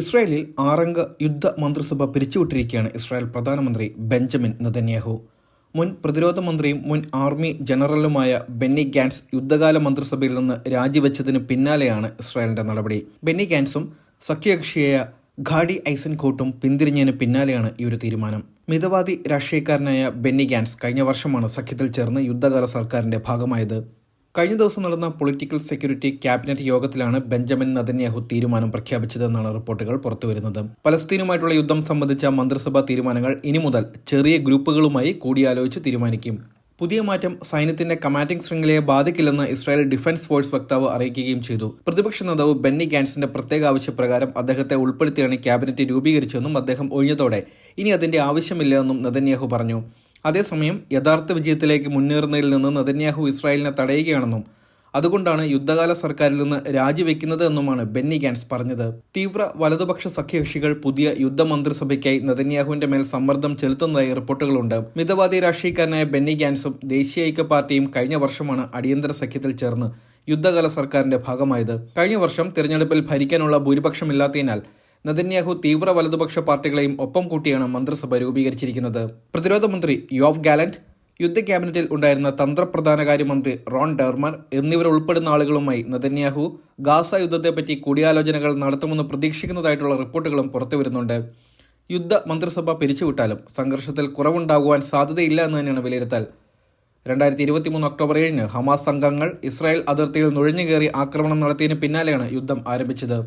ഇസ്രായേലിൽ ആറംഗ യുദ്ധ മന്ത്രിസഭ പിരിച്ചുവിട്ടിരിക്കുകയാണ് ഇസ്രായേൽ പ്രധാനമന്ത്രി ബെഞ്ചമിൻ നെതന്യാഹു. മുൻ പ്രതിരോധ മന്ത്രിയും മുൻ ആർമി ജനറലുമായ ബെന്നി ഗാൻസ് യുദ്ധകാല മന്ത്രിസഭയിൽ നിന്ന് രാജിവെച്ചതിന് പിന്നാലെയാണ് ഇസ്രായേലിന്റെ നടപടി. ബെന്നി ഗാൻസും സഖ്യകക്ഷിയായ ഘാഡി ഐസൻകോട്ടും പിന്തിരിഞ്ഞതിന് പിന്നാലെയാണ് ഈ ഒരു തീരുമാനം. മിതവാദി രാഷ്ട്രീയക്കാരനായ ബെന്നി ഗാൻസ് കഴിഞ്ഞ വർഷമാണ് സഖ്യത്തിൽ ചേർന്ന് യുദ്ധകാല സർക്കാരിന്റെ ഭാഗമായത്. കഴിഞ്ഞ ദിവസം നടന്ന പൊളിറ്റിക്കൽ സെക്യൂരിറ്റി ക്യാബിനറ്റ് യോഗത്തിലാണ് ബെഞ്ചമിൻ നദന്യാഹു തീരുമാനം പ്രഖ്യാപിച്ചതെന്നാണ് റിപ്പോർട്ടുകൾ പുറത്തുവരുന്നത്. പലസ്തീനുമായിട്ടുള്ള യുദ്ധം സംബന്ധിച്ച മന്ത്രിസഭാ തീരുമാനങ്ങൾ ഇനി മുതൽ ചെറിയ ഗ്രൂപ്പുകളുമായി കൂടിയാലോചിച്ച് തീരുമാനിക്കും. പുതിയ മാറ്റം സൈന്യത്തിന്റെ കമാൻഡിംഗ് ശൃംഖലയെ ബാധിക്കില്ലെന്ന് ഇസ്രായേൽ ഡിഫൻസ് ഫോഴ്സ് വക്താവ് അറിയിക്കുകയും ചെയ്തു. പ്രതിപക്ഷ നേതാവ് ബെന്നി ഗാൻസിന്റെ പ്രത്യേക ആവശ്യപ്രകാരം അദ്ദേഹത്തെ ഉൾപ്പെടുത്തിയാണ് ക്യാബിനറ്റ് രൂപീകരിച്ചതെന്നും അദ്ദേഹം ഒഴിഞ്ഞതോടെ ഇനി അതിന്റെ ആവശ്യമില്ലെന്നും നദന്യാഹു പറഞ്ഞു. അതേസമയം യഥാർത്ഥ വിജയത്തിലേക്ക് മുന്നേറുന്നതിൽ നിന്ന് നെതന്യാഹു ഇസ്രായേലിനെ തടയുകയാണെന്നും അതുകൊണ്ടാണ് യുദ്ധകാല സർക്കാരിൽ നിന്ന് രാജിവെക്കുന്നത് എന്നുമാണ് ബെന്നി ഗാൻസ് പറഞ്ഞത്. തീവ്ര വലതുപക്ഷ സഖ്യകക്ഷികൾ പുതിയ യുദ്ധമന്ത്രിസഭയ്ക്കായി നെതന്യാഹുവിന്റെ മേൽ സമ്മർദ്ദം ചെലുത്തുന്നതായി റിപ്പോർട്ടുകളുണ്ട്. മിതവാദി രാഷ്ട്രീയക്കാരനായ ബെന്നി ഗാൻസും ദേശീയ ഐക്യ പാർട്ടിയും കഴിഞ്ഞ വർഷമാണ് അടിയന്തര സഖ്യത്തിൽ ചേർന്ന് യുദ്ധകാല സർക്കാരിന്റെ ഭാഗമായത്. കഴിഞ്ഞ വർഷം തിരഞ്ഞെടുപ്പിൽ ഭരിക്കാനുള്ള ഭൂരിപക്ഷമില്ലാത്തതിനാൽ നെതന്യാഹു തീവ്ര വലതുപക്ഷ പാർട്ടികളെയും ഒപ്പം കൂട്ടിയാണ് മന്ത്രിസഭ രൂപീകരിച്ചിരിക്കുന്നത്. പ്രതിരോധ മന്ത്രി യോവ് ഗാലന്റ് യുദ്ധ ക്യാബിനറ്റിൽ ഉണ്ടായിരുന്ന തന്ത്രപ്രധാന തന്ത്രപ്രധാനകാര്യമന്ത്രി റോൺ ഡെർമർ എന്നിവരുൾപ്പെടുന്ന ആളുകളുമായി നെതന്യാഹു ഗാസ യുദ്ധത്തെപ്പറ്റി കൂടിയാലോചനകൾ നടത്തുമെന്ന് പ്രതീക്ഷിക്കുന്നതായിട്ടുള്ള റിപ്പോർട്ടുകളും പുറത്തുവരുന്നുണ്ട്. യുദ്ധ മന്ത്രിസഭ പിരിച്ചുവിട്ടാലും സംഘർഷത്തിൽ കുറവുണ്ടാകുവാൻ സാധ്യതയില്ല എന്ന് തന്നെയാണ് വിലയിരുത്തൽ. രണ്ടായിരത്തി ഇരുപത്തിമൂന്ന് ഒക്ടോബർ ഏഴിന് ഹമാസ് സംഘങ്ങൾ ഇസ്രായേൽ അതിർത്തിയിൽ നുഴഞ്ഞുകയറി ആക്രമണം നടത്തിയതിന് പിന്നാലെയാണ് യുദ്ധം ആരംഭിച്ചത്.